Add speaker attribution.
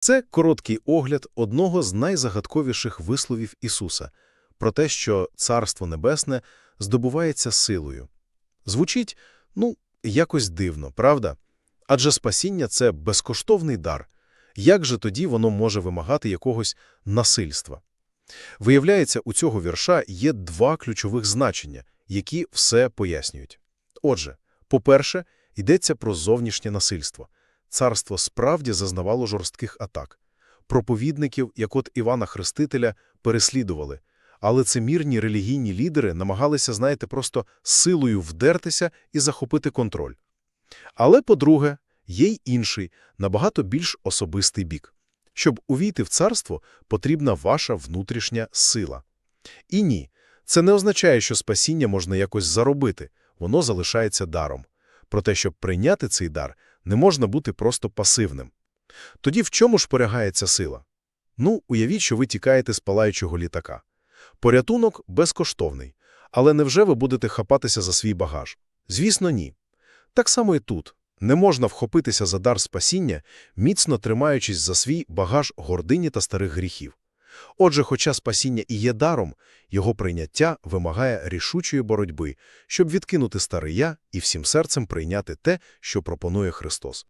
Speaker 1: Це короткий огляд одного з найзагадковіших висловів Ісуса про те, що Царство Небесне здобувається силою. Звучить, ну, якось дивно, правда? Адже спасіння – це безкоштовний дар. Як же тоді воно може вимагати якогось насильства? Виявляється, у цього вірша є два ключових значення, які все пояснюють. Отже, по-перше, йдеться про зовнішнє насильство. Царство справді зазнавало жорстких атак. Проповідників, як от Івана Хрестителя, переслідували. А лицемірні релігійні лідери намагалися, знаєте, просто силою вдертися і захопити контроль. Але, по-друге, є й інший, набагато більш особистий бік. Щоб увійти в царство, потрібна ваша внутрішня сила. І ні, це не означає, що спасіння можна якось заробити, воно залишається даром. Проте, щоб прийняти цей дар, не можна бути просто пасивним. Тоді в чому ж полягає ця сила? Ну, уявіть, що ви тікаєте з палаючого літака. Порятунок безкоштовний. Але невже ви будете хапатися за свій багаж? Звісно, ні. Так само і тут. Не можна вхопитися за дар спасіння, міцно тримаючись за свій багаж гордині та старих гріхів. Отже, хоча спасіння і є даром, його прийняття вимагає рішучої боротьби, щоб відкинути старе «я» і всім серцем прийняти те, що пропонує Христос.